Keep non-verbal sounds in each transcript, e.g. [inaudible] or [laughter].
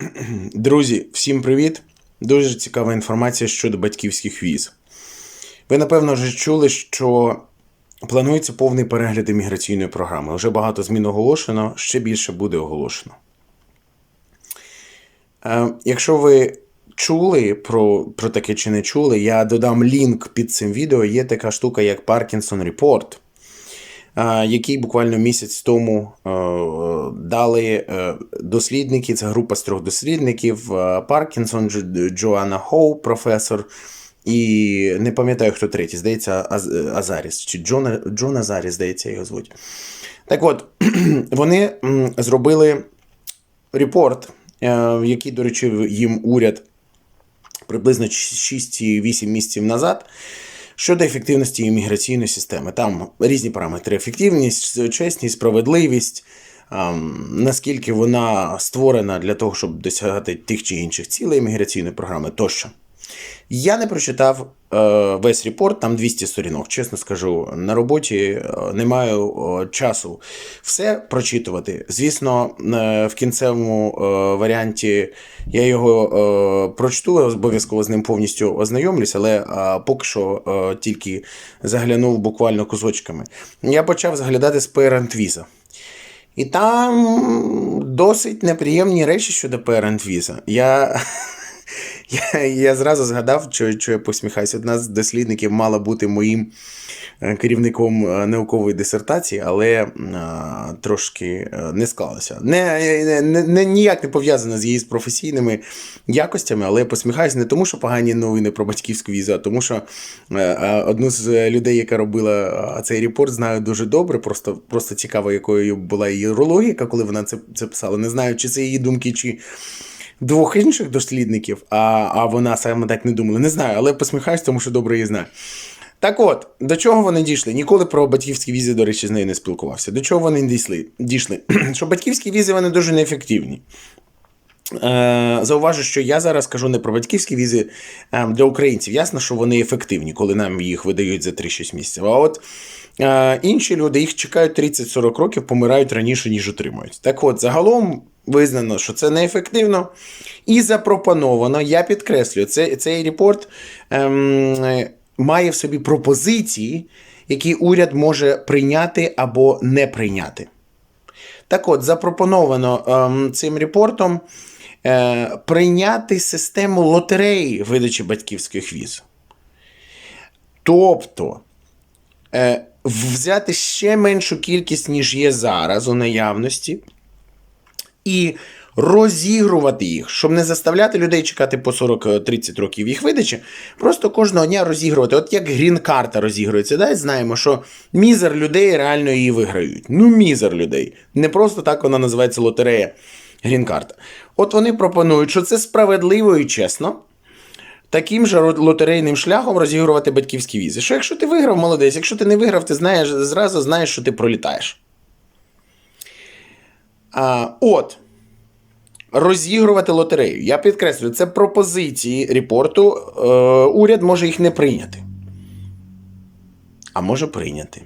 [clears throat] Друзі, всім привіт! Дуже цікава інформація щодо батьківських віз. Ви, напевно, вже чули, що планується повний перегляд імміграційної програми. Вже багато змін оголошено, ще більше буде оголошено. Е, якщо ви чули про, про таке чи не чули, я додам лінк під цим відео. Є така штука, як Parkinson Report який буквально місяць тому е, дали е, дослідники. Це група з трьох дослідників: е, Паркінсон, Джоанна Хоу, професор. І не пам'ятаю, хто третій, здається, Аз- Азаріс. Чи Джон, Джон Азаріс, здається, його звуть. Так от, [clears throat] вони зробили репорт, е, який, до речі, їм уряд приблизно 6-8 місяців назад. Щодо ефективності імміграційної системи, там різні параметри: ефективність, чесність, справедливість, наскільки вона створена для того, щоб досягати тих чи інших цілей імміграційної програми тощо. Я не прочитав весь репорт, там 200 сторінок. Чесно скажу, на роботі е, не маю е, часу все прочитувати. Звісно, е, в кінцевому е, варіанті я його е, прочту, обов'язково з ним повністю ознайомлюсь, але е, поки що е, тільки заглянув буквально кусочками. Я почав заглядати з Parent І там досить неприємні речі щодо Parent Я. Я, я зразу згадав, що, що я посміхаюся. Одна з дослідників мала бути моїм е, керівником е, наукової дисертації, але а, трошки е, не склалося. Не, не, не, ніяк не пов'язано з її з професійними якостями, але я посміхаюся не тому, що погані новини про батьківську візу, а тому, що е, одну з людей, яка робила цей репорт, знаю дуже добре. Просто, просто цікаво, якою була її логіка, коли вона це, це писала. Не знаю, чи це її думки, чи двох інших дослідників, а, а вона саме так не думала. Не знаю, але посміхаюсь, тому що добре її знаю. Так от, до чого вони дійшли? Ніколи про батьківські візи, до речі, з нею не спілкувався. До чого вони дійшли? дійшли? [clears throat] що батьківські візи вони дуже неефективні. Е, Зауважу, що я зараз кажу не про батьківські візи е, для українців. Ясно, що вони ефективні, коли нам їх видають за 3-6 місяців. А от е, інші люди їх чекають 30-40 років, помирають раніше, ніж отримують. Так от, загалом визнано, що це неефективно. І запропоновано, я підкреслюю, це, цей репорт ем, має в собі пропозиції, які уряд може прийняти або не прийняти. Так от, запропоновано ем, цим репортом е, прийняти систему лотереї видачі батьківських віз. Тобто е, взяти ще меншу кількість, ніж є зараз у наявності, і розігрувати їх, щоб не заставляти людей чекати по 40-30 років їх видачі, просто кожного дня розігрувати. От як грін-карта розігрується, да? знаємо, що мізер людей реально її виграють. Ну, мізер людей. Не просто так вона називається лотерея грін-карта. От вони пропонують, що це справедливо і чесно. Таким же лотерейним шляхом розігрувати батьківські візи. Що якщо ти виграв, молодець, якщо ти не виграв, ти знаєш, зразу знаєш, що ти пролітаєш. А, От. Розігрувати лотерею. Я підкреслюю, це пропозиції репорту. Е, уряд може їх не прийняти. А може прийняти.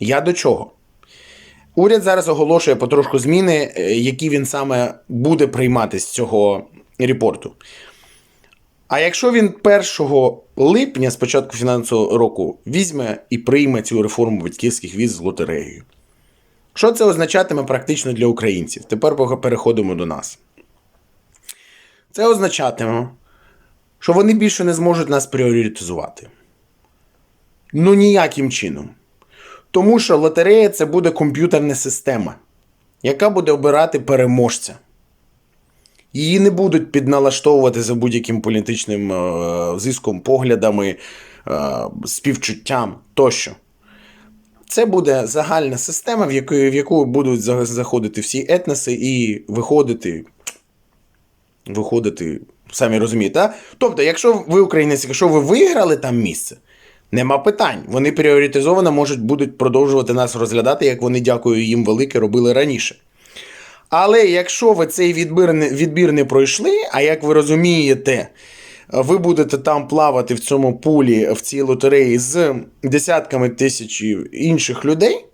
Я до чого? Уряд зараз оголошує потрошку зміни, е, які він саме буде приймати з цього репорту. А якщо він 1 липня, з початку фінансового року, візьме і прийме цю реформу батьківських віз з лотереєю, що це означатиме практично для українців? Тепер переходимо до нас. Це означатиме, що вони більше не зможуть нас пріоритизувати. Ну ніяким чином. Тому що лотерея це буде комп'ютерна система, яка буде обирати переможця. Її не будуть підналаштовувати за будь-яким політичним е, зиском, поглядами, е, співчуттям тощо. Це буде загальна система, в яку, в яку будуть заходити всі етноси і виходити. Виходити, самі розумієте. Тобто, якщо ви українець, якщо ви виграли там місце, нема питань. Вони пріоритизовано можуть будуть продовжувати нас розглядати, як вони, дякую їм велике, робили раніше. Але якщо ви цей відбір відбір не пройшли, а як ви розумієте, ви будете там плавати в цьому пулі, в цій лотереї з десятками тисяч інших людей,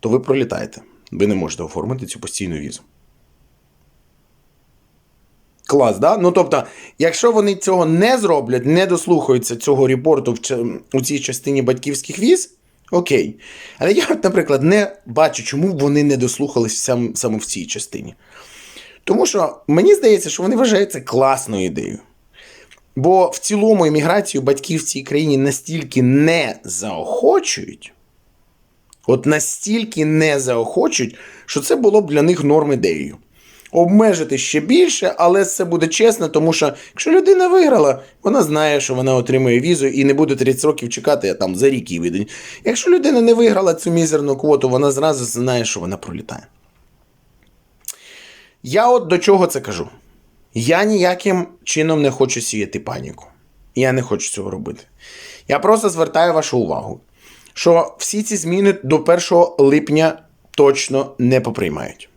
то ви пролітаєте. Ви не можете оформити цю постійну візу. Клас, да? Ну тобто, якщо вони цього не зроблять, не дослухаються цього репорту в, у цій частині батьківських віз, окей. Але я, наприклад, не бачу, чому вони не дослухались сам, саме в цій частині. Тому що мені здається, що вони вважають це класною ідеєю. Бо в цілому імміграцію батьків в цій країні настільки не заохочують, от настільки не заохочують, що це було б для них норм ідеєю. Обмежити ще більше, але це буде чесно, тому що якщо людина виграла, вона знає, що вона отримує візу і не буде 30 років чекати а там за рік її видають. Якщо людина не виграла цю мізерну квоту, вона зразу знає, що вона пролітає. Я от до чого це кажу. Я ніяким чином не хочу сіяти паніку. Я не хочу цього робити. Я просто звертаю вашу увагу, що всі ці зміни до 1 липня точно не поприймають.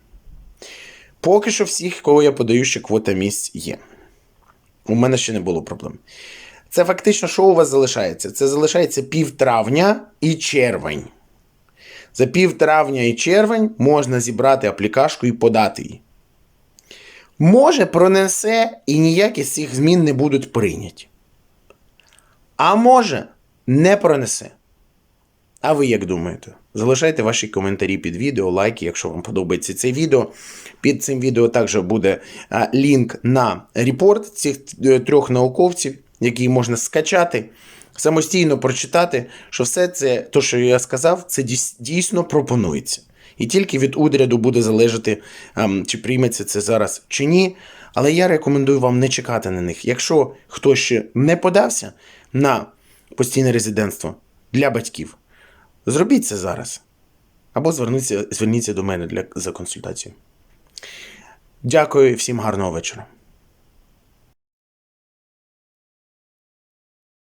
Поки що всіх, кого я подаю, ще квота місць є. У мене ще не було проблем. Це фактично, що у вас залишається? Це залишається пів травня і червень. За пів травня і червень можна зібрати аплікашку і подати її. Може, пронесе і ніякі з цих змін не будуть прийняті. А може, не пронесе. А ви як думаєте? Залишайте ваші коментарі під відео, лайки, якщо вам подобається це відео. Під цим відео також буде лінк на репорт цих е, трьох науковців, який можна скачати, самостійно прочитати, що все це, то, що я сказав, це дійсно пропонується. І тільки від уряду буде залежати, ем, чи прийметься це зараз чи ні. Але я рекомендую вам не чекати на них. Якщо хтось ще не подався на постійне резидентство для батьків, зробіть це зараз. Або зверніться, зверніться до мене для, за консультацією. Дякую всім гарного вечора.